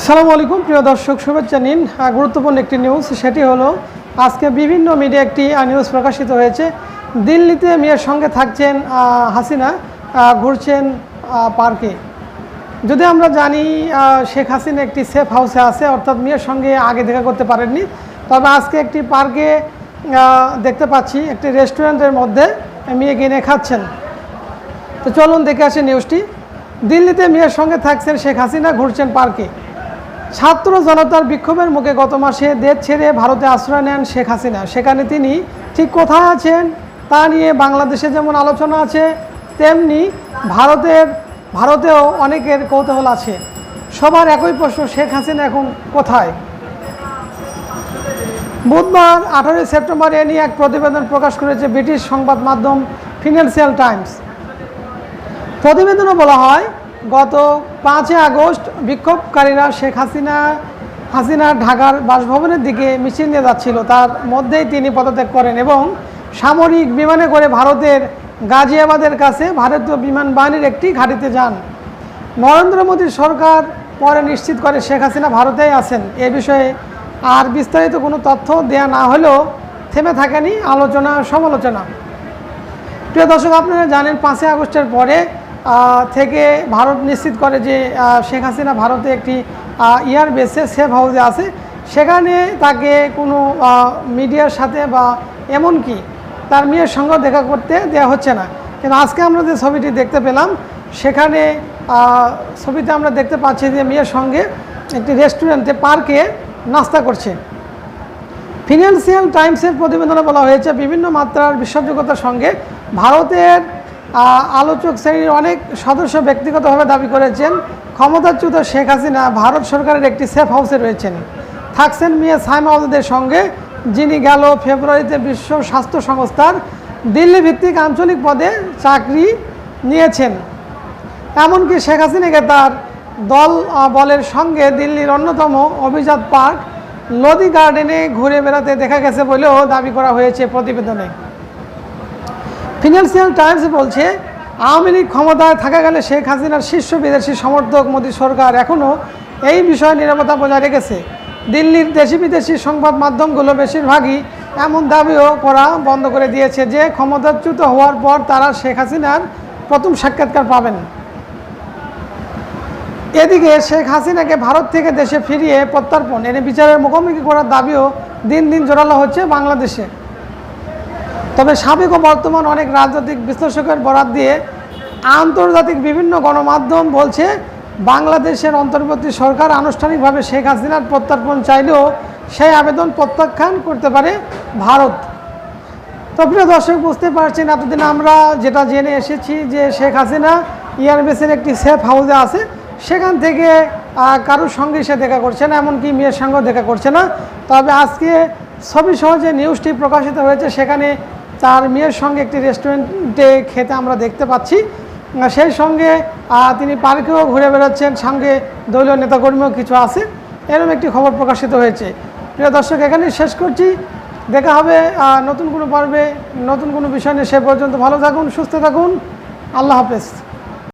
আসসালামু আলাইকুম, প্রিয় দর্শক, শুভেচ্ছা নিন। গুরুত্বপূর্ণ একটি নিউজ সেটি হলো, আজকে বিভিন্ন মিডিয়া একটি নিউজ প্রকাশিত হয়েছে। দিল্লিতে মেয়ের সঙ্গে থাকছেন হাসিনা ঘুরছেন পার্কে। যদি আমরা জানি শেখ হাসিনা একটি সেফ হাউসে আছে, অর্থাৎ মেয়ের সঙ্গে আগে দেখা করতে পারেননি। তবে আজকে একটি পার্কে দেখতে পাচ্ছি, একটি রেস্টুরেন্টের মধ্যে মেয়ে কিনে খাচ্ছেন। তো চলুন দেখে আসি নিউজটি দিল্লিতে মেয়ের সঙ্গে থাকছেন শেখ হাসিনা, ঘুরছেন পার্কে। ছাত্র জনতার বিক্ষোভের মুখে গত মাসে দেশ ছেড়ে ভারতে আশ্রয় নেন শেখ হাসিনা। সেখানে তিনি ঠিক কোথায় আছেন তা নিয়ে বাংলাদেশে যেমন আলোচনা আছে, তেমনি ভারতের, ভারতেও অনেকের কৌতূহল আছে। সবার একই প্রশ্ন, শেখ হাসিনা এখন কোথায়? বুধবার আঠারোই সেপ্টেম্বর এ নিয়ে এক প্রতিবেদন প্রকাশ করেছে ব্রিটিশ সংবাদ মাধ্যম ফিনান্সিয়াল টাইমস। প্রতিবেদনে বলা হয় গত পাঁচই আগস্ট বিক্ষোভকারীরা শেখ হাসিনা হাসিনা ঢাকার বাসভবনের দিকে মিছিল নিয়ে যাচ্ছিল। তার মধ্যেই তিনি পদত্যাগ করেন এবং সামরিক বিমানে করে ভারতের গাজিয়াবাদের কাছে ভারতীয় বিমান বাহিনীর একটি ঘাঁটিতে যান। নরেন্দ্র মোদী সরকার পরে নিশ্চিত করে শেখ হাসিনা ভারতেই আছেন। এ বিষয়ে আর বিস্তারিত কোনো তথ্য দেয়া না হলেও থেমে থাকেনি আলোচনা সমালোচনা প্রিয় দর্শক, আপনারা জানেন পাঁচই আগস্টের পরে থেকে ভারত নিশ্চিত করে যে শেখ হাসিনা ভারতে একটি ইয়ার বেসে সেফ হাউসে আছে। সেখানে তাকে কোনো মিডিয়ার সাথে বা এমনকি তার মেয়ের সঙ্গে দেখা করতে দেওয়া হচ্ছে না। কিন্তু আজকে আমরা যে ছবিটি দেখতে পেলাম, সেখানে ছবিতে আমরা দেখতে পাচ্ছি যে মেয়ের সঙ্গে একটি রেস্টুরেন্টে পার্কে নাস্তা করছে। ফিনান্সিয়াল টাইমসের প্রতিবেদনে বলা হয়েছে, বিভিন্ন মাত্রার বিশ্বাসযোগ্যতার সঙ্গে ভারতের আলোচক শ্রেণির অনেক সদস্য ব্যক্তিগতভাবে দাবি করেছেন, ক্ষমতাচ্যুত শেখ হাসিনা ভারত সরকারের একটি সেফ হাউসে রয়েছেন। থাকছেন মিয়া সাইমা ওয়াজেদের সঙ্গে, যিনি গেল ফেব্রুয়ারিতে বিশ্ব স্বাস্থ্য সংস্থার দিল্লি ভিত্তিক আঞ্চলিক পদে চাকরি নিয়েছেন। এমনকি শেখ হাসিনাকে তার দল বলের সঙ্গে দিল্লির অন্যতম অভিজাত পার্ক লোদি গার্ডেনে ঘুরে বেড়াতে দেখা গেছে বলেও দাবি করা হয়েছে প্রতিবেদনে। ফিনান্সিয়াল টাইমস বলছে, আওয়ামী লীগ ক্ষমতায় থাকা গেলে শেখ হাসিনার শীর্ষ বিদেশি সমর্থক মোদী সরকার এখনও এই বিষয়ে নিরাপত্তা বজায় রেখেছে। দিল্লির দেশি বিদেশি সংবাদ মাধ্যমগুলো বেশিরভাগই এমন দাবিও করা বন্ধ করে দিয়েছে যে, ক্ষমতাচ্যুত হওয়ার পর তারা শেখ হাসিনার প্রথম সাক্ষাৎকার পাবেন। এদিকে শেখ হাসিনাকে ভারত থেকে দেশে ফিরিয়ে প্রত্যর্পণ, এনে বিচারের মুখোমুখি করার দাবিও দিন দিন জোরালো হচ্ছে বাংলাদেশে। তবে সাবেক ও বর্তমান অনেক রাজনৈতিক বিশ্লেষকের বরাত দিয়ে আন্তর্জাতিক বিভিন্ন গণমাধ্যম বলছে, বাংলাদেশের অন্তর্বর্তী সরকার আনুষ্ঠানিকভাবে শেখ হাসিনার প্রত্যর্পণ চাইলেও সেই আবেদন প্রত্যাখ্যান করতে পারে ভারত। তো প্রিয় দর্শক, বুঝতে পারছেন এতদিন আমরা যেটা জেনে এসেছি যে শেখ হাসিনা ইয়ারবেসের একটি সেফ হাউসে আছে। সেখান থেকে কারোর সঙ্গে সে দেখা করছে না, এমনকি মেয়ের সঙ্গেও দেখা করছে না। তবে আজকে ছবি সহ যে নিউজটি প্রকাশিত হয়েছে, সেখানে তার মেয়ের সঙ্গে একটি রেস্টুরেন্টে খেতে আমরা দেখতে পাচ্ছি। সেই সঙ্গে তিনি পার্কেও ঘুরে বেড়াচ্ছেন, সঙ্গে দলীয় নেতাকর্মীও কিছু আছে। এরকম একটি খবর প্রকাশিত হয়েছে। প্রিয় দর্শক, এখানেই শেষ করছি। দেখা হবে নতুন কোনো পর্বে, নতুন কোনো বিষয় নিয়ে সে পর্যন্ত। ভালো থাকুন, সুস্থ থাকুন। আল্লাহ হাফেজ।